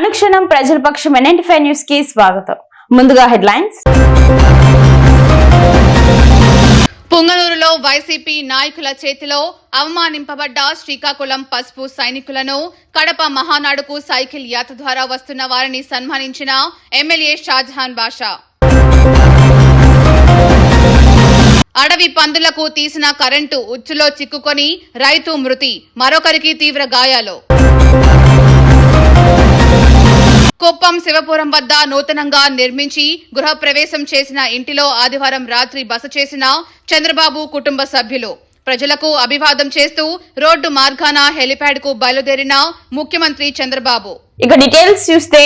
అనుక్షణం ప్రజల పక్షం ఫైవ్ న్యూస్కి స్వాగతం. ముందుగా హెడ్లైన్స్. పుంగనూరులో వైసీపీ నాయకుల చేతిలో అవమానింపబడ్డ శ్రీకాకుళం పసుపు సైనికులను కడప మహానాడుకు సైకిల్ యాత్ర ద్వారా వస్తున్న వారిని సన్మానించిన ఎమ్మెల్యే షాజహాన్ బాషా. అడవి పందులకు తీసిన కరెంటు ఉచ్చులో చిక్కుకొని రైతు మృతి మరొకరికి తీవ్ర గాయాలు. కుప్పం శివపురం వద్ద నూతనంగా నిర్మించి గృహప్రవేశం చేసిన ఇంటిలో ఆదివారం రాత్రి బస చేసిన చంద్రబాబు కుటుంబ సభ్యులు. ప్రజలకు అభివాదం చేస్తూ రోడ్డు మార్గాన హెలిప్యాడ్కు బయలుదేరిన ముఖ్యమంత్రి చంద్రబాబు. ఇక డీటెయిల్స్ చూస్తే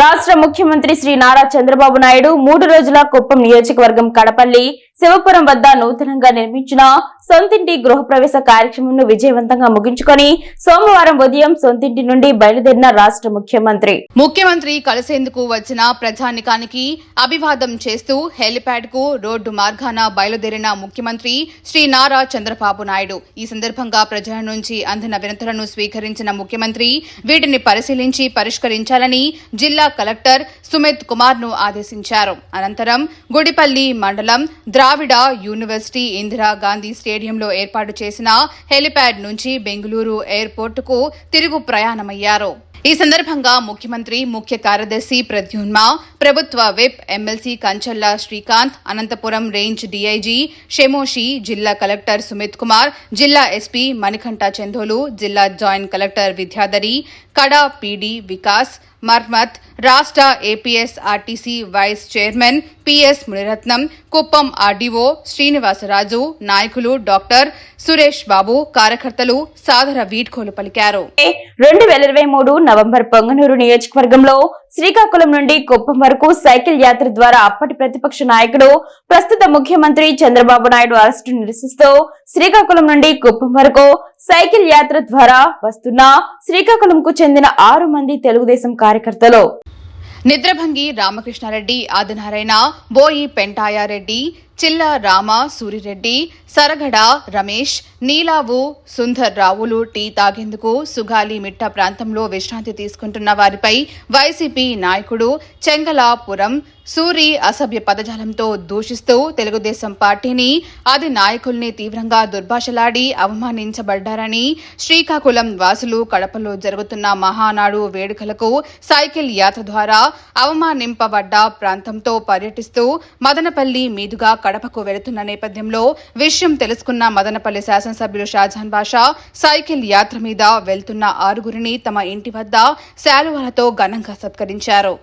రాష్ట్ర ముఖ్యమంత్రి శ్రీ నారా చంద్రబాబు నాయుడు మూడు రోజుల కుప్పం నియోజకవర్గం కడపల్లి శివపురం వద్ద నూతనంగా నిర్మించిన సొంతింటి గృహప్రవేశ కార్యక్రమంను విజయవంతంగా ముగించుకొని సోమవారం ఉదయం సొంతింటి నుండి బయలుదేరిన రాష్ట్ర ముఖ్యమంత్రి. ముఖ్యమంత్రి కలిసేందుకు వచ్చిన ప్రజానికానికి అభివాదం చేస్తూ హెలిప్యాడ్కు రోడ్డు మార్గాన బయలుదేరిన ముఖ్యమంత్రి శ్రీ నారా చంద్రబాబు నాయుడు. ఈ సందర్భంగా ప్రజల నుంచి అందిన వినతులను స్వీకరించిన ముఖ్యమంత్రి వీటిని పరిశీలించి పరిష్కరించాలని జిల్లా కలెక్టర్ సుమిత్ కుమార్ను ఆదేశించారు. అనంతరం గుడిపల్లి మండలం ద్రావిడ యూనివర్సిటీ ఇందిరా గాంధీ స్టేడియంలో ఏర్పాటు చేసిన హెలిప్యాడ్ నుంచి బెంగళూరు ఎయిర్పోర్టుకు తిరుగు ప్రయాణమయ్యారు. ఈ సందర్భంగా ముఖ్యమంత్రి ముఖ్య కార్యదర్శి ప్రద్యున్మ ప్రభుత్వ whip MLC Kanchalla Srikanth Anantapuram range DIG Shemushi జిల్లా కలెక్టర్ సుమిత్ కుమార్ జిల్లా ఎస్పీ మణికంఠ చందోలు జిల్లా జాయింట్ కలెక్టర్ విద్యాధరి కడా పీడీ వికాస్ మర్మత్ రాష్ట్ర APS RTC vice chairman PS Muniratnam Kuppam RDO Srinivasaraju నాయకులు డాక్టర్ సురేష్ బాబు కార్యకర్తలు సాదర వీడ్కోలు పలికారు. రెండు వేల ఇరవై మూడు నవంబర్ పొంగనూరు నియోజకవర్గంలో శ్రీకాకుళం నుండి కుప్పం వరకు సైకిల్ యాత్ర ద్వారా అప్పటి ప్రతిపక్ష నాయకుడు ప్రస్తుత ముఖ్యమంత్రి చంద్రబాబు నాయుడు అరెస్టు నిరసిస్తూ శ్రీకాకుళం నుండి కుప్పం వరకు సైకిల్ యాత్ర ద్వారా వస్తున్న శ్రీకాకుళంకు చెందిన ఆరు మంది తెలుగుదేశం కార్యకర్తలు. నిద్రభంగి రామకృష్ణారెడ్డి ఆదినారాయణ బోయి పెంటాయారెడ్డి చిల్ల రామ సూరిరెడ్డి సరగడ రమేష్ నీలావు సుందర్ రావులు టీ తాగేందుకు సుగాలి మిట్ట ప్రాంతంలో విశ్రాంతి తీసుకుంటున్న వారిపై వైసీపీ నాయకుడు చెంగలాపురం సూరి అసభ్య పదజాలంతో దూషిస్తూ తెలుగుదేశం పార్టీని అది నాయకుల్ని తీవ్రంగా దుర్భాషలాడి అవమానించబడ్డారని శ్రీకాకుళం వాసులు కడపలో జరుగుతున్న మహానాడు వేడుకలకు సైకిల్ యాత్ర ద్వారా అవమానింపబడ్డ ప్రాంతంతో పర్యటిస్తూ మదనపల్లి మీదుగా కడపకు వెళుతున్న నేపథ్యంలో విషయం తెలుసుకున్న మదనపల్లి శాసనసభ్యులు షాజహాన్ బాషా సైకిల్ యాత్ర మీద వెళ్తున్న ఆరుగురిని తమ ఇంటి వద్ద శాలువాలతో ఘనంగా సత్కరించారు.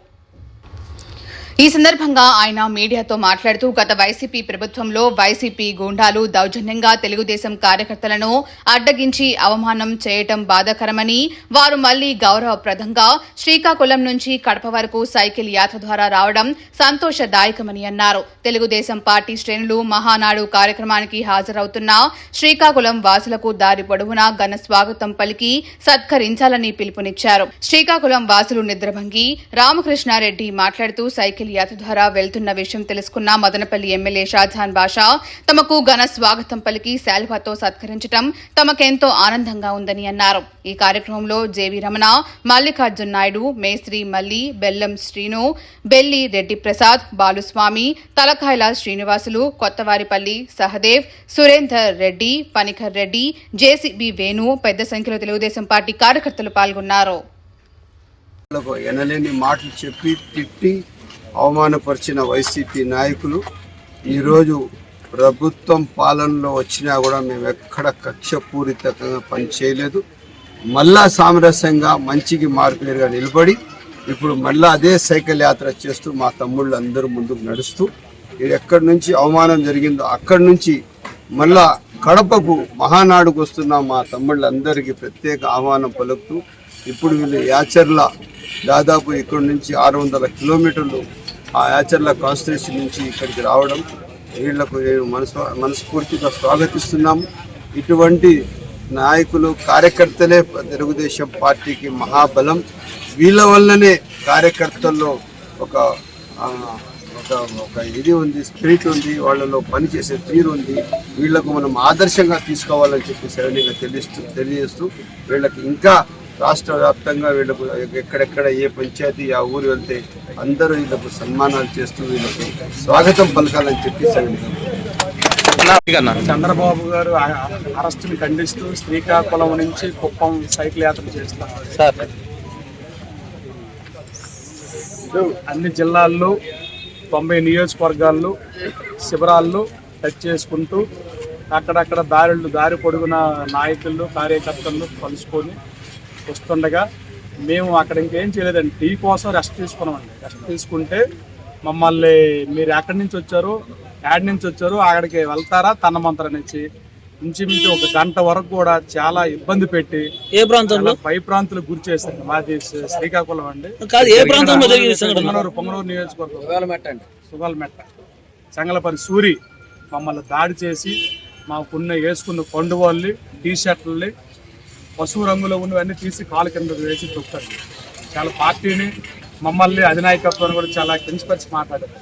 ఈ సందర్భంగా ఆయన మీడియాతో మాట్లాడుతూ గత వైసీపీ ప్రభుత్వంలో వైసీపీ గూండాలు దౌర్జన్యంగా తెలుగుదేశం కార్యకర్తలను అడ్డగించి అవమానం చేయటం బాధాకరమని వారు మళ్ళీ గౌరవప్రదంగా శ్రీకాకుళం నుంచి కడప వరకు సైకిల్ యాత్ర ద్వారా రావడం సంతోషదాయకమని అన్నారు. తెలుగుదేశం పార్టీ శ్రేణులు మహానాడు కార్యక్రమానికి హాజరవుతున్న శ్రీకాకుళం వాసులకు దారి పొడవునా ఘన స్వాగతం పలికి సత్కరించాలని పిలుపునిచ్చారు. శ్రీకాకుళం వాసులు నిద్రభంగి రామకృష్ణారెడ్డి మాట్లాడుతూ సైకిల్ యాత్ర ద్వారా వెళ్తున్న విషయం తెలుసుకున్న మదనపల్లి ఎమ్మెల్యే షాజహాన్ బాషా తమకు ఘన స్వాగతం పలికి శాల్వాతో సత్కరించడం తమకెంతో ఆనందంగా ఉందని అన్నారు. ఈ కార్యక్రమంలో జేవి రమణ మల్లికార్జున్ నాయుడు మేస్త్రి మల్లి బెల్లం శ్రీను బెల్లి రెడ్డి ప్రసాద్ బాలుస్వామి తలకాయల శ్రీనివాసులు కొత్తవారిపల్లి సహదేవ్ సురేందర్ రెడ్డి పనికర్ రెడ్డి జేసీబీ వేణు పెద్ద సంఖ్యలో తెలుగుదేశం పార్టీ కార్యకర్తలు పాల్గొన్నారు. ఎనలేని మాటలు చెప్పి తిట్టి అవమానపరిచిన వైసీపీ నాయకులు ఈరోజు ప్రభుత్వం పాలనలో వచ్చినా కూడా మేము ఎక్కడ కక్షపూరితంగా పనిచేయలేదు. మళ్ళా సామరస్యంగా మంచికి మార్పేరుగా నిలబడి ఇప్పుడు మళ్ళా అదే సైకిల్ యాత్ర చేస్తూ మా తమ్ముళ్ళు అందరూ ముందుకు నడుస్తూ ఎక్కడి నుంచి అవమానం జరిగిందో అక్కడి నుంచి మళ్ళా కడపకు మహానాడుకు వస్తున్న మా తమ్ముళ్ళందరికీ ప్రత్యేక ఆహ్వానం పలుకుతూ ఇప్పుడు వీళ్ళు యాచర్ల దాదాపు ఇక్కడి నుంచి ఆరు వందల కిలోమీటర్లు ఆ యాచర్ల కాన్స్టిట్యూన్సీ నుంచి ఇక్కడికి రావడం వీళ్ళకు నేను మనసు మనస్ఫూర్తిగా స్వాగతిస్తున్నాము ఇటువంటి నాయకులు కార్యకర్తలే తెలుగుదేశం పార్టీకి మహాబలం. వీళ్ళ వల్లనే కార్యకర్తల్లో ఒక ఒక ఒక ఇది ఉంది స్పిరిట్ ఉంది వాళ్ళలో పనిచేసే తీరు ఉంది. వీళ్ళకు మనం ఆదర్శంగా తీసుకోవాలని చెప్పి సరైన తెలియస్తూ తెలియజేస్తూ వీళ్ళకి ఇంకా రాష్ట్ర వ్యాప్తంగా వీళ్ళకు ఎక్కడెక్కడ ఏ పంచాయతీ ఆ ఊరు వెళ్తే అందరూ వీళ్ళకు సన్మానాలు చేస్తూ వీళ్ళకు స్వాగతం పలకాలని చెప్పి చంద్రబాబు గారు అరెస్టుని ఖండిస్తూ శ్రీకాకుళం నుంచి కుప్పం సైకిల్ యాత్ర చేస్తారు సార్. అన్ని జిల్లాల్లో తొంభై నియోజకవర్గాల్లో శిబిరాల్లో టచ్ చేసుకుంటూ అక్కడక్కడ దారులు దారి పొడుగున నాయకులు కార్యకర్తలు కలుసుకొని వస్తుండగా మేము అక్కడ ఇంకేం చేయలేదండి. టీ కోసం రెస్ట్ తీసుకున్నామండి. రెస్ట్ తీసుకుంటే మమ్మల్ని మీరు ఎక్కడి నుంచి వచ్చారు యాడ్ నుంచి వచ్చారు అక్కడికి వెళ్తారా? తన్నమంతరనిచ్చి ఇంచుమించు ఒక గంట వరకు కూడా చాలా ఇబ్బంది పెట్టి ఏ ప్రాంతంలో? పై ప్రాంతాలకు గురి చేశారు. మాది శ్రీ- శ్రీకాకుళం అండి. కాదు ఏ ప్రాంతంలో పొంగనూరు పొంగనూరు నియోజకవర్గం. సుగాలమెట్ట చంగలపరి సూరి మమ్మల్ని దాడి చేసి మాకున్న వేసుకున్న కొండు వాళ్ళు టీ షర్ట్లని పసుపు రంగులో ఉన్నవన్నీ తీసి కాలు కింద వేసి తొక్కారు చాలా పార్టీని మమ్మల్ని అధినాయకత్వాన్ని కూడా చాలా కించపరిచి మాట్లాడారు.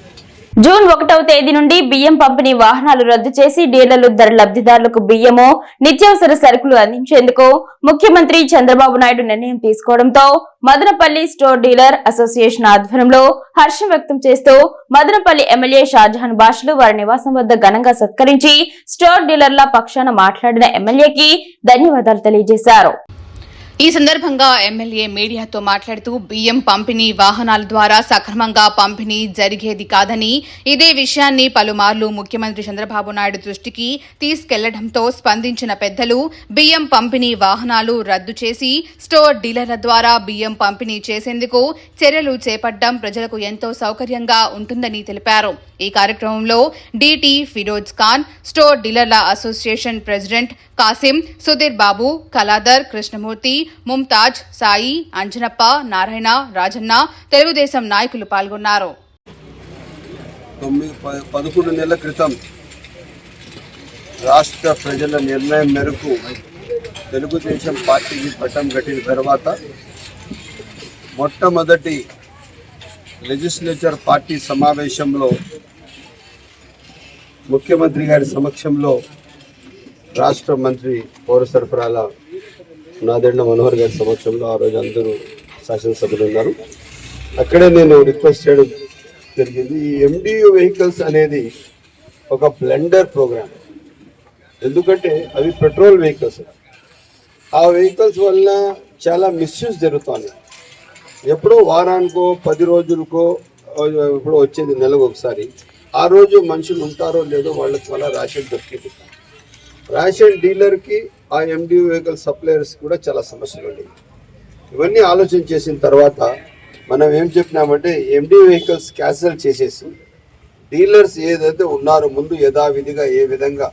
జూన్ ఒకటవ తేదీ నుండి బియ్యం పంపిణీ వాహనాలు రద్దు చేసి డీలర్లు ధర లబ్ధిదారులకు బియ్యము నిత్యావసర సరుకులు అందించేందుకు ముఖ్యమంత్రి చంద్రబాబు నాయుడు నిర్ణయం తీసుకోవడంతో మదనపల్లి స్టోర్ డీలర్ అసోసియేషన్ ఆధ్వర్యంలో హర్షం వ్యక్తం చేస్తూ మదనపల్లి ఎమ్మెల్యే షాజహాన్ బాషులు వారి నివాసం వద్ద ఘనంగా సత్కరించి స్టోర్ డీలర్ల పక్షాన మాట్లాడిన ఎమ్మెల్యేకి ధన్యవాదాలు తెలియజేశారు. ఈ సందర్భంగా ఎమ్మెల్యే మీడియాతో మాట్లాడుతూ బియ్యం పంపిణీ వాహనాల ద్వారా సక్రమంగా పంపిణీ జరిగేది కాదని ఇదే విషయాన్ని పలుమార్లు ముఖ్యమంత్రి చంద్రబాబు నాయుడు దృష్టికి తీసుకెళ్ళడంతో స్పందించిన పెద్దలు బియ్యం పంపిణీ వాహనాలు రద్దు చేసి స్టోర్ డీలర్ల ద్వారా బియ్యం పంపిణీ చేసేందుకు చర్యలు చేపట్టడం ప్రజలకు ఎంతో సౌకర్యంగా ఉంటుందని తెలిపారు. ఈ కార్యక్రమంలో డిటి ఫిరోజ్ ఖాన్ స్టోర్ డీలర్ల అసోసియేషన్ ప్రెసిడెంట్ కాసిం సుధీర్ బాబు కలాదర్ కృష్ణమూర్తి ముంతాజ్ సాయి అంజనప్ప నారాయణ రాజన్న తెలుగుదేశం నాయకులు పాల్గొన్నారు. పదకొండు నెలల క్రితం రాష్ట్ర ప్రజల నిర్ణయం మేరకు తెలుగుదేశం పార్టీకి పట్టం కట్టిన తర్వాత మొట్టమొదటి లెజిస్లేచర్ పార్టీ సమావేశంలో ముఖ్యమంత్రి గారి సమక్షంలో రాష్ట్ర మంత్రి పౌర సరఫరాల నాదెండ్ల మనోహర్ గారి సమక్షంలో ఆ రోజు అందరూ శాసనసభ్యులు ఉన్నారు. అక్కడే నేను రిక్వెస్ట్ చేయడం జరిగింది. ఈ ఎండియు వెహికల్స్ అనేది ఒక బ్లెండర్ ప్రోగ్రామ్ ఎందుకంటే అవి పెట్రోల్ వెహికల్స్ ఆ వెహికల్స్ వల్ల చాలా మిస్యూజ్ జరుగుతుంది. ఎప్పుడో వారానికో పది రోజులకో ఇప్పుడు వచ్చేది నెలకు ఒకసారి. ఆ రోజు మనుషులు ఉంటారో లేదో వాళ్ళకి వల్ల రేషన్ దొరికింది. రేషన్ డీలర్కి ఆ ఎండి వెహికల్ సప్లయర్స్ కూడా చాలా సమస్యలు ఉండేవి. ఇవన్నీ ఆలోచన చేసిన తర్వాత మనం ఏం చెప్పినామంటే ఎండి వెహికల్స్ క్యాన్సిల్ చేసేసి డీలర్స్ ఏదైతే ఉన్నారో ముందు యథావిధిగా ఏ విధంగా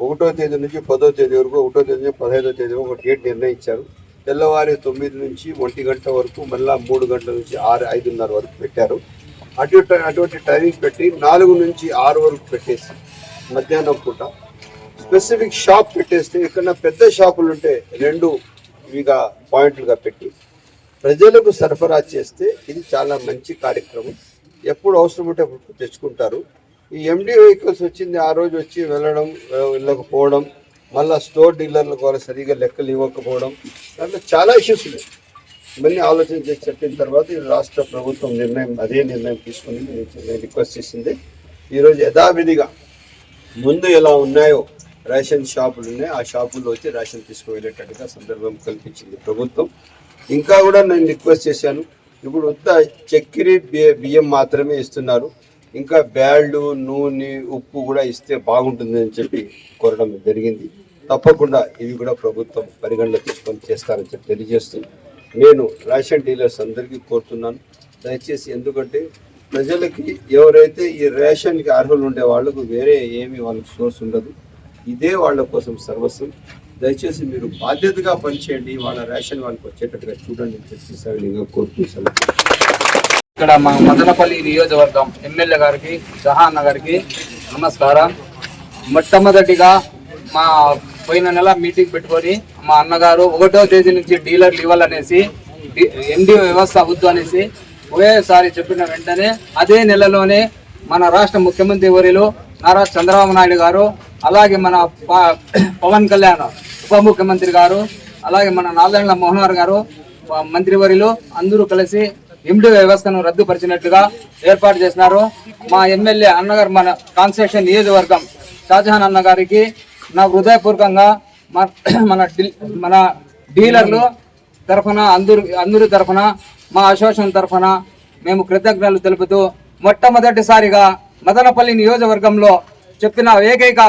ఒకటో తేదీ నుంచి పదో తేదీ వరకు ఒకటో తేదీ నుంచి పదహైదో తేదీ వరకు ఒక డేట్ నిర్ణయించారు. తెల్లవారి తొమ్మిది నుంచి ఒంటి గంట వరకు మళ్ళా మూడు గంటల నుంచి ఆరు ఐదున్నర వరకు పెట్టారు. అటు అటువంటి టైమింగ్ పెట్టి నాలుగు నుంచి ఆరు వరకు పెట్టేసి మధ్యాహ్నం పూట స్పెసిఫిక్ షాప్ పెట్టేస్తే ఇక్కడ పెద్ద షాపులు ఉంటే రెండు ఇవిగా పాయింట్లుగా పెట్టి ప్రజలకు సరఫరా చేస్తే ఇది చాలా మంచి కార్యక్రమం. ఎప్పుడు అవసరం ఉంటే అప్పుడు తెచ్చుకుంటారు. ఈ ఎండి వెహికల్స్ వచ్చింది ఆ రోజు వచ్చి వెళ్ళడం వెళ్ళకపోవడం మళ్ళీ స్టోర్ డీలర్లకు వాళ్ళు సరిగా లెక్కలు ఇవ్వకపోవడం దాంట్లో చాలా ఇష్యూస్ ఉన్నాయి. ఇవన్నీ ఆలోచన చేసి చెప్పిన తర్వాత ఈ రాష్ట్ర ప్రభుత్వం నిర్ణయం అదే నిర్ణయం తీసుకుని నేను రిక్వెస్ట్ చేసింది. ఈరోజు యథావిధిగా ముందు ఎలా ఉన్నాయో రేషన్ షాపులు ఉన్నాయి. ఆ షాపుల్లో వచ్చి రేషన్ తీసుకువెళ్ళేటట్టుగా సందర్భం కల్పించింది ప్రభుత్వం. ఇంకా కూడా నేను రిక్వెస్ట్ చేశాను. ఇప్పుడు ఉత్త చక్కెర బియ్యం మాత్రమే ఇస్తున్నారు. ఇంకా బ్యాళ్ళు నూనె ఉప్పు కూడా ఇస్తే బాగుంటుంది అని చెప్పి కోరడం జరిగింది. తప్పకుండా ఇవి కూడా ప్రభుత్వం పరిగణలో తీసుకొని చేస్తారని చెప్పి తెలియజేస్తూ నేను రేషన్ డీలర్స్ అందరికీ కోరుతున్నాను. దయచేసి ఎందుకంటే ప్రజలకి ఎవరైతే ఈ రేషన్కి అర్హులు ఉండే వాళ్ళకు వేరే ఏమి వాళ్ళకి సోర్స్ ఉండదు. ఇదే వాళ్ళ కోసం సర్వస్వం. దయచేసి మీరు బాధ్యతగా పనిచేయండి. వాళ్ళ రేషన్ వాళ్ళకి వచ్చేటట్టుగా చూడండి అని కోరుతున్నాను ఇక్కడ మా మదనపల్లి నియోజకవర్గం ఎమ్మెల్యే గారికి జహాన్ గారికి నమస్కారం. మొట్టమొదటిగా మా పోయిన నెల మీటింగ్ పెట్టుకొని మా అన్నగారు ఒకటో తేదీ నుంచి డీలర్లు ఇవ్వాలనేసి ఎన్డీ వ్యవస్థ వద్దు అనేసి ఒకేసారి చెప్పిన వెంటనే అదే నెలలోనే మన రాష్ట్ర ముఖ్యమంత్రి వర్యులు నారా చంద్రబాబు నాయుడు గారు అలాగే మన ప- పవన్ కళ్యాణ్ ఉప ముఖ్యమంత్రి గారు అలాగే మన నారాయణ మోహన్ గారు మంత్రివర్యులు అందరూ కలిసి ఎండి వ్యవస్థను రద్దుపరిచినట్టుగా ఏర్పాటు చేసినారు. మా ఎమ్మెల్యే అన్నగారు మన కాన్స్టిట్యూషన్ నియోజకవర్గం షాజహాన్ అన్న గారికి నా హృదయపూర్వకంగా మన మన మన డీలర్లు తరఫున అందరు అందరి తరఫున మా అసోసియేషన్ తరఫున మేము కృతజ్ఞతలు తెలుపుతూ మొట్టమొదటిసారిగా మదనపల్లి నియోజకవర్గంలో చెప్పిన ఏకైక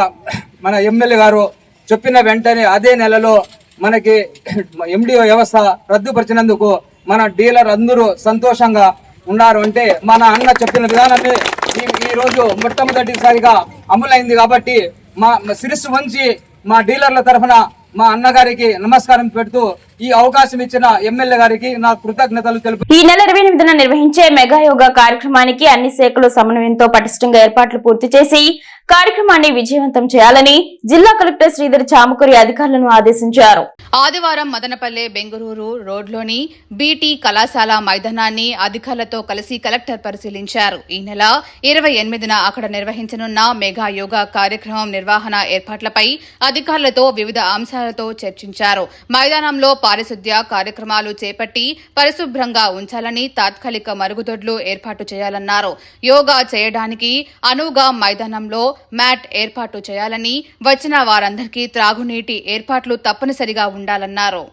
మన ఎమ్మెల్యే గారు చెప్పిన వెంటనే అదే నెలలో మనకి ఎండిఓ వ్యవస్థ రద్దుపరిచినందుకు మన డీలర్ అందరూ సంతోషంగా ఉన్నారు అంటే మన అన్న చెప్పిన విధానమే ఈ రోజు మొట్టమొదటిసారిగా అమలైంది కాబట్టి మా మా శిరస్సు వంచి మా డీలర్ల తరఫున మా అన్నగారికి నమస్కారం పెడుతూ ఈ అవకాశం ఇచ్చిన ఎమ్మెల్యే గారికి నా కృతజ్ఞతలు తెలుపు ఈ నెల ఇరవై ఎనిమిదిన నిర్వహించే మెగా యోగా కార్యక్రమానికి అన్ని శాఖలు సమన్వయంతో పటిష్టంగా ఏర్పాట్లు పూర్తి చేసి కార్యక్రమాన్ని విజయవంతం చేయాలని జిల్లా కలెక్టర్ శ్రీధర్ చామకూరి అధికారులను ఆదేశించారు. ఆదివారం మదనపల్లె బెంగళూరు రోడ్లోని బీటీ కళాశాల మైదానాన్ని అధికారులతో కలిసి కలెక్టర్ పరిశీలించారు. ఈ నెల ఇరవై ఎనిమిదిన అక్కడ నిర్వహించనున్న మెగా యోగా కార్యక్రమం నిర్వహణ ఏర్పాట్లపై అధికారులతో వివిధ అంశాలతో చర్చించారు. మైదానంలో పారిశుద్ధ్య కార్యక్రమాలు చేపట్టి పరిశుభ్రంగా ఉంచాలని తాత్కాలిక మరుగుదొడ్లు ఏర్పాటు చేయాలన్నారు. యోగా చేయడానికి అనువుగా మైదానంలో మ్యాట్ ఏర్పాటు చేయాలని వచ్చిన వారందరికీ త్రాగునీటి ఏర్పాట్లు తప్పనిసరిగా ఉండాలన్నారు.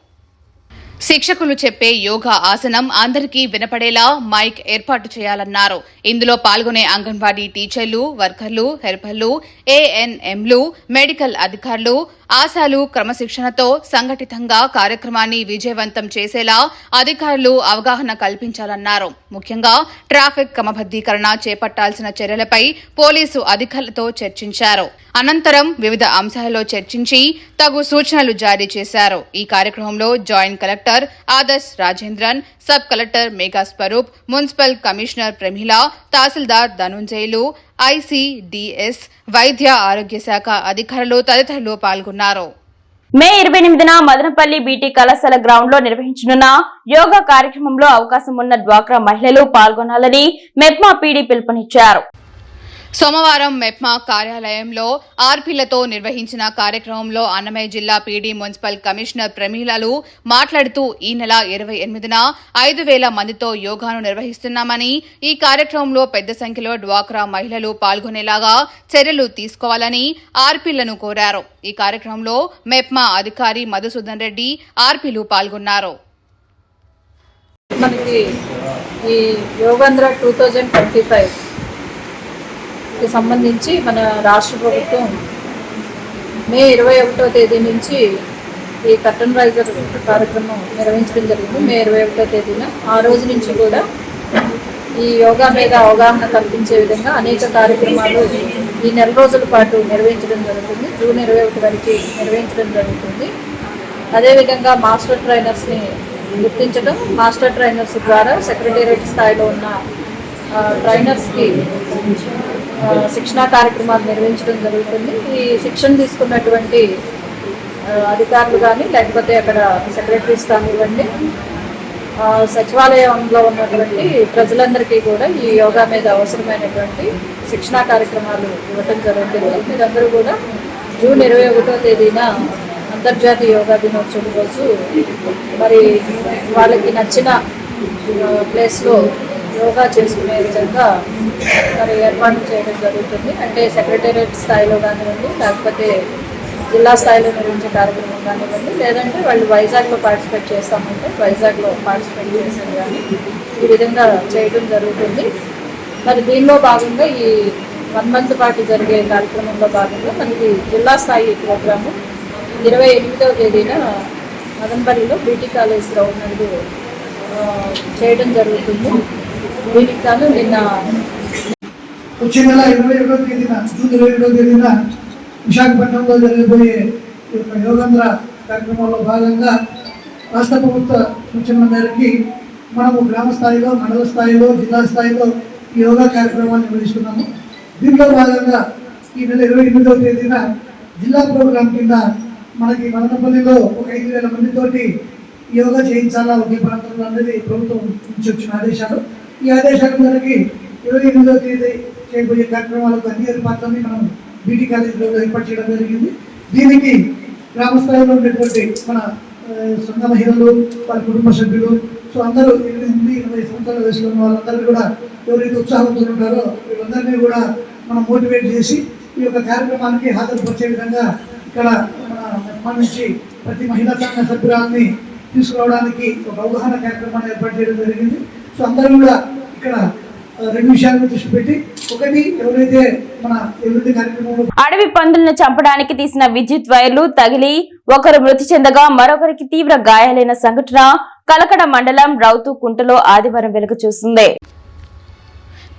శిక్షకులు చెప్పే యోగా ఆసనం అందరికీ వినపడేలా మైక్ ఏర్పాటు చేయాలన్నారు. ఇందులో పాల్గొనే అంగన్వాడీ టీచర్లు వర్కర్లు హెల్పర్లు ఏఎన్ఎంలు మెడికల్ అధికారులు ఆశాలు క్రమశిక్షణతో సంఘటితంగా కార్యక్రమాన్ని విజయవంతం చేసేలా అధికారులు అవగాహన కల్పించాలన్నారు. ముఖ్యంగా ట్రాఫిక్ క్రమబద్దీకరణ చేపట్టాల్సిన చర్యలపై పోలీసు అధికారులతో చర్చించారు. అనంతరం వివిధ అంశాలలో చర్చించి తగు సూచనలు జారీ చేశారు. ఈ కార్యక్రమంలో joint collector Adarsh Rajendran sub collector Megha Swaroop municipal commissioner Pramila tahsildar Dhanunjayulu ICDS వైద్య ఆరోగ్య శాఖ అధికారులు తదితరులు పాల్గొన్నారు. మే ఇరవై ఎనిమిదిన మదనపల్లి బీటీ కళాశాల గ్రౌండ్లో నిర్వహించనున్న యోగా కార్యక్రమంలో అవకాశం ఉన్న డ్వాక్రా మహిళలు పాల్గొనాలని మెప్మా పీడీ పిలుపునిచ్చారు. సోమవారం మెప్మా కార్యాలయంలో ఆర్పీలతో నిర్వహించిన కార్యక్రమంలో అన్నమయ్య జిల్లా పీడీ మున్సిపల్ కమిషనర్ ప్రమీలలు మాట్లాడుతూ ఈ నెల ఇరవై ఎనిమిదిన ఐదు వేల మందితో యోగాను నిర్వహిస్తున్నామని ఈ కార్యక్రమంలో పెద్ద సంఖ్యలో డ్వాక్రా మహిళలు పాల్గొనేలాగా చర్యలు తీసుకోవాలని ఆర్పీలను కోరారు. ఈ కార్యక్రమంలో మెప్మా అధికారి మధుసూదన్ రెడ్డి ఆర్పీలు పాల్గొన్నారు. మనకి ఈ Yogandhra two thousand twenty five సంబంధించి మన రాష్ట్ర ప్రభుత్వం మే ఇరవై ఒకటో తేదీ నుంచి ఈ కర్టన్ రైజర్ కార్యక్రమం నిర్వహించడం జరిగింది. మే ఇరవై ఒకటో తేదీన ఆ రోజు నుంచి కూడా ఈ యోగా మీద అవగాహన కల్పించే విధంగా అనేక కార్యక్రమాలు ఈ నెల రోజుల పాటు నిర్వహించడం జరుగుతుంది. జూన్ ఇరవై ఒకటి వరకు నిర్వహించడం జరుగుతుంది. అదేవిధంగా మాస్టర్ ట్రైనర్స్ని గుర్తించడం మాస్టర్ ట్రైనర్స్ ద్వారా సెక్రటేరియట్ స్థాయిలో ఉన్న ట్రైనర్స్కి శిక్షణా కార్యక్రమాలు నిర్వహించడం జరుగుతుంది. ఈ శిక్షణ తీసుకున్నటువంటి అధికారులు కానీ లేకపోతే అక్కడ సెక్రటరీస్ కానివ్వండి సచివాలయంలో ఉన్నటువంటి ప్రజలందరికీ కూడా ఈ యోగా మీద అవసరమైనటువంటి శిక్షణా కార్యక్రమాలు ఇవ్వటం జరుగుతుంది. మీరందరూ కూడా జూన్ ఇరవై ఒకటో తేదీన అంతర్జాతీయ యోగా దినోత్సవం రోజు మరి వాళ్ళకి నచ్చిన ప్లేస్లో యోగా చేసుకునే విధంగా మరి ఏర్పాటు చేయడం జరుగుతుంది. అంటే సెక్రటేరియట్ స్థాయిలో కానివ్వండి లేకపోతే జిల్లా స్థాయిలో నిర్వహించే కార్యక్రమం కానివ్వండి లేదంటే వాళ్ళు వైజాగ్లో పార్టిసిపేట్ చేస్తామంటే వైజాగ్లో పార్టిసిపేట్ చేశారు కానీ ఈ విధంగా చేయడం జరుగుతుంది. మరి దీనిలో భాగంగా ఈ వన్ మంత్ పాటు జరిగే కార్యక్రమంలో భాగంగా మనకి జిల్లా స్థాయి ప్రోగ్రాము ఇరవై ఎనిమిదవ తేదీన మదనపల్లిలో బీటీ కాలేజ్ గ్రౌండ్ నందు చేయడం జరుగుతుంది. దీనికి నిన్న వచ్చే నెల ఇరవై ఒకటో తేదీన జూన్ ఇరవై ఒకటో తేదీన విశాఖపట్నంలో జరగబోయే ఈ యొక్క యోగంధ్ర కార్యక్రమంలో భాగంగా రాష్ట్ర ప్రభుత్వ సూచనల మేరకి మనము గ్రామ స్థాయిలో మండల స్థాయిలో జిల్లా స్థాయిలో ఈ యోగా కార్యక్రమాన్ని నిర్వహిస్తున్నాము. దీంట్లో భాగంగా ఈ నెల ఇరవై ఎనిమిదవ తేదీన జిల్లా ప్రోగ్రాం కింద మనకి మదనపల్లిలో ఒక ఐదు వేల మందితోటి యోగా చేయించాలా ఒకే ప్రాంతంలో అనేది ప్రభుత్వం నుంచి వచ్చిన ఆదేశాలు. ఈ ఆదేశాల మేరకి ఇరవై ఎనిమిదో తేదీ చేయబోయే కార్యక్రమాలకు అన్ని ఏర్పాట్లని మనం బీటీ కాలేజీలో ఏర్పాటు చేయడం జరిగింది. దీనికి గ్రామ స్థాయిలో ఉండేటువంటి మన సొంత మహిళలు వారి కుటుంబ సభ్యులు సో అందరూ ఎనిమిది ఇరవై సంవత్సరాల వయసులో ఉన్న వాళ్ళందరూ కూడా ఎవరైతే ఉత్సాహంతో ఉంటారో వీళ్ళందరినీ కూడా మనం మోటివేట్ చేసి ఈ యొక్క కార్యక్రమానికి హాజరుపరిచే విధంగా ఇక్కడ మన నుంచి ప్రతి మహిళా సంఘ సభ్యురాలని తీసుకురావడానికి ఒక అవగాహన కార్యక్రమాన్ని ఏర్పాటు చేయడం జరిగింది. సో అందరం కూడా ఇక్కడ అడవి పందులను చంపడానికి తీసిన విద్యుత్ వైర్లు తగిలి ఒకరు మృతి చెందగా మరొకరికి తీవ్ర గాయాలైన సంఘటన కలకడ మండలం రౌతు కుంటలో ఆదివారం వెలుగు చూసింది.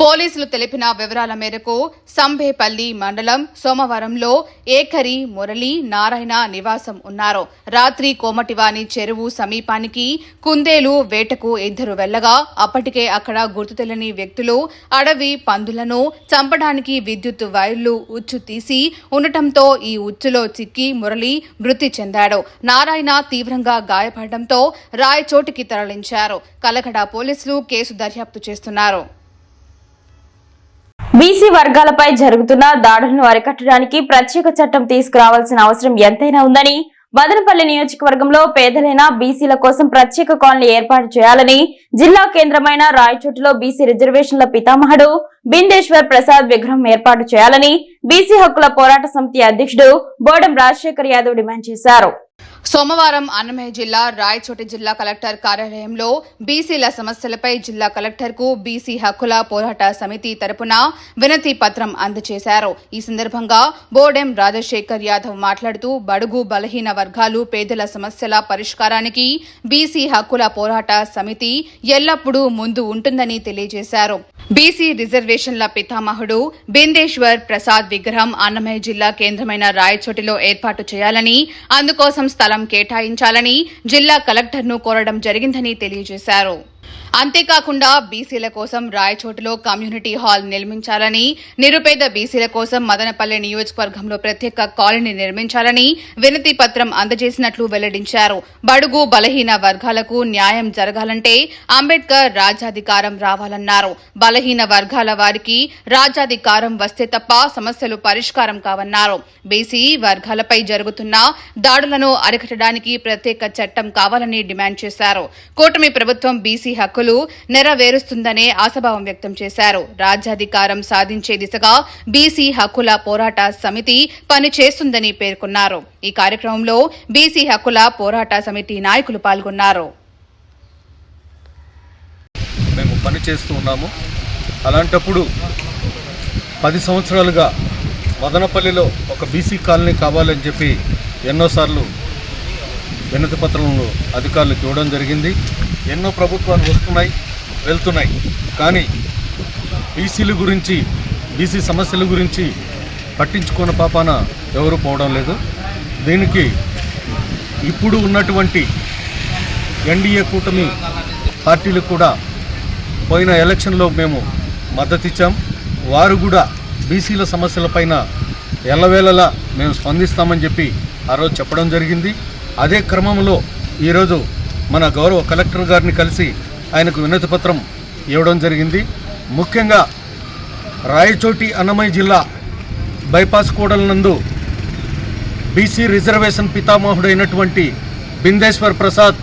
పోలీసులు తెలిపిన వివరాల మేరకు సంబేపల్లి మండలం సోమవారంలో ఏకరి మురళి నారాయణ నివాసం ఉన్నారు. రాత్రి కోమటివాని చెరువు సమీపానికి కుందేలు వేటకు ఇద్దరు వెళ్ళగా అప్పటికే అక్కడ గుర్తు తెలియని వ్యక్తులు అడవి పందులను చంపడానికి విద్యుత్ వైర్లు ఉచ్చు తీసి ఉండటంతో ఈ ఉచ్చులో చిక్కి మురళి మృతి చెందాడు. నారాయణ తీవ్రంగా గాయపడడంతో రాయచోటికి తరలించారు. కలకడ పోలీసులు కేసు దర్యాప్తు చేస్తున్నారు. బీసీ వర్గాలపై జరుగుతున్న దాడులను అరికట్టడానికి ప్రత్యేక చట్టం తీసుకురావాల్సిన అవసరం ఎంతైనా ఉందని మదనపల్లి నియోజకవర్గంలో పేదలైన బీసీల కోసం ప్రత్యేక కాలనీ ఏర్పాటు చేయాలని జిల్లా కేంద్రమైన రాయచోటులో బీసీ రిజర్వేషన్ల పితామహుడు బిందేశ్వర్ ప్రసాద్ విగ్రహం ఏర్పాటు చేయాలని బీసీ హక్కుల పోరాట సమితి అధ్యక్షుడు బోడం రాజశేఖర్ యాదవ్ డిమాండ్ చేశారు. సోమవారం అన్నమయ్య జిల్లా రాయచోటి జిల్లా కలెక్టర్ కార్యాలయంలో బీసీల సమస్యలపై జిల్లా కలెక్టర్కు బీసీ హక్కుల పోరాట సమితి తరపున వినతి పత్రం అందజేశారు. ఈ సందర్భంగా బోడెం రాజశేఖర్ యాదవ్ మాట్లాడుతూ బడుగు బలహీన వర్గాలు పేదల సమస్యల పరిష్కారానికి బీసీ హక్కుల పోరాట సమితి ఎల్లప్పుడూ ముందు ఉంటుందని తెలియజేశారు. బీసీ రిజర్వేషన్ల పితామహుడు బిందేశ్వర్ ప్రసాద్ విగ్రహం అన్నమయ్య జిల్లా కేంద్రమైన రాయచోటిలో ఏర్పాటు చేయాలని అందుకోసం స్థలం కేటాయించాలని జిల్లా కలెక్టర్ను కోరడం జరిగిందని తెలియజేశారు. అంతేకాకుండా బీసీల కోసం రాయచోటులో కమ్యూనిటీ హాల్ నిర్మించాలని నిరుపేద బీసీల కోసం మదనపల్లి నియోజకవర్గంలో ప్రత్యేక కాలనీ నిర్మించాలని వినతి పత్రం అందజేసినట్లు వెల్లడించారు. బడుగు బలహీన వర్గాలకు న్యాయం జరగాలంటే అంబేద్కర్ రాజ్యాధికారం రావాలన్నారు. బలహీన వర్గాల వారికి రాజ్యాధికారం వస్తే తప్ప సమస్యలు పరిష్కారం కావన్నారు. బీసీ వర్గాలపై జరుగుతున్న దాడులను అరికట్టడానికి ప్రత్యేక చట్టం కావాలని డిమాండ్ చేశారు. కూటమి ప్రభుత్వం బీసీ హక్కులు నెరవేరుస్తుందనే ఆశాభావం వ్యక్తం చేశారు. రాజ్యాధికారం సాధించే దిశగా బీసీ హక్కుల పోరాట సమితి పనిచేస్తుందని పేర్కొన్నారు. ఈ కార్యక్రమంలో బీసీ హక్కుల పోరాట సమితి నాయకులు పాల్గొన్నారు. మేము పని చేస్తూ ఉన్నాము. అలాంటప్పుడు పది సంవత్సరాలుగా మదనపల్లిలో ఒక బీసీ కాలనీ కావాలని చెప్పి ఎన్నోసార్లు వినతి పత్రంలో అధికారులకు ఇవ్వడం జరిగింది. ఎన్నో ప్రభుత్వాలు వస్తున్నాయి వెళ్తున్నాయి. కానీ బీసీల గురించి బీసీ సమస్యల గురించి పట్టించుకున్న పాపాన ఎవరు పోవడం లేదు. దీనికి ఇప్పుడు ఉన్నటువంటి ఎన్డీఏ కూటమి పార్టీలకు కూడా పోయిన ఎలక్షన్లో మేము మద్దతు ఇచ్చాం. వారు కూడా బీసీల సమస్యలపైన ఎల్లవేళలా మేము స్పందిస్తామని చెప్పి ఆ రోజు చెప్పడం జరిగింది. అదే క్రమంలో ఈరోజు మన గౌరవ కలెక్టర్ గారిని కలిసి ఆయనకు వినతి పత్రం ఇవ్వడం జరిగింది. ముఖ్యంగా రాయచోటి అన్నమయ్య జిల్లా బైపాస్ కూడల నందు బీసీ రిజర్వేషన్ పితామహుడైనటువంటి బిందేశ్వర్ ప్రసాద్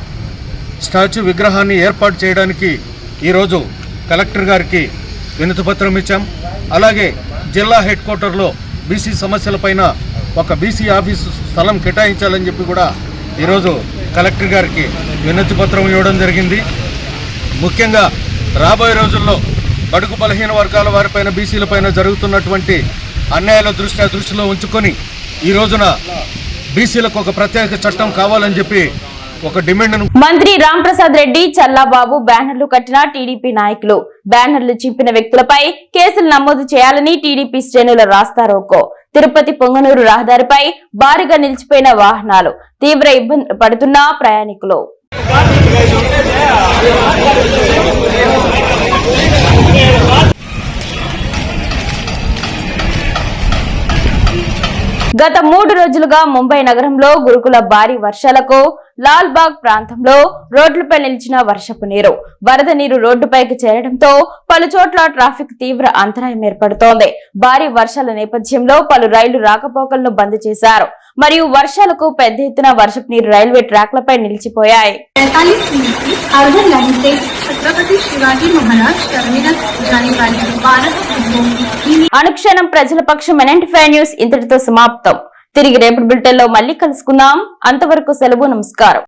స్టాచ్యూ విగ్రహాన్ని ఏర్పాటు చేయడానికి ఈరోజు కలెక్టర్ గారికి వినతిపత్రం ఇచ్చాం. అలాగే జిల్లా హెడ్ క్వార్టర్లో బీసీ సమస్యలపైన ఒక బీసీ ఆఫీసు స్థలం కేటాయించాలని చెప్పి కూడా ఈరోజు కలెక్టర్ గారికి వినతిపత్రం ఇవ్వడం జరిగింది. ముఖ్యంగా రాబోయే రోజుల్లో బడుగు బలహీన వర్గాల వారిపైన బీసీలపైన జరుగుతున్నటువంటి అన్యాయాల దృష్ట్యా దృష్టిలో ఉంచుకొని ఈ రోజున బీసీలకు ఒక ప్రత్యేక చట్టం కావాలని చెప్పి ఒక డిమాండ్ మంత్రి రామ్ ప్రసాద్ రెడ్డి చల్లాబాబు బ్యానర్లు కట్టిన టీడీపీ నాయకులు. బ్యానర్లు చింపిన వ్యక్తులపై కేసులు నమోదు చేయాలని టీడీపీ శ్రేణుల రాస్తారోకో. తిరుపతి పొంగనూరు రహదారిపై భారీగా నిలిచిపోయిన వాహనాలు తీవ్ర ఇబ్బంది పడుతున్న ప్రయాణికులు. గత మూడు రోజులుగా ముంబై నగరంలో గురుకుల భారీ వర్షాలకు లాల్బాగ్ ప్రాంతంలో రోడ్లపై నిలిచిన వర్షపు నీరు వరద నీరు రోడ్డుపైకి చేరడంతో పలుచోట్ల ట్రాఫిక్ తీవ్ర అంతరాయం ఏర్పడుతోంది. భారీ వర్షాల నేపథ్యంలో పలు రైళ్ళు రాకపోకలను బంద్ చేశారు. మరియు వర్షాలకు పెద్ద ఎత్తున వర్షపు నీరు రైల్వే ట్రాక్లపై నిలిచిపోయాయి. అనుక్షణం ప్రజల పక్షం ఎన్ఎంటీ ఫైవ్ న్యూస్ ఇంతటితో సమాప్తం. తిరిగి రేపటి బులెటిన్లో మళ్ళీ కలుసుకుందాం. అంతవరకు సెలవు నమస్కారం.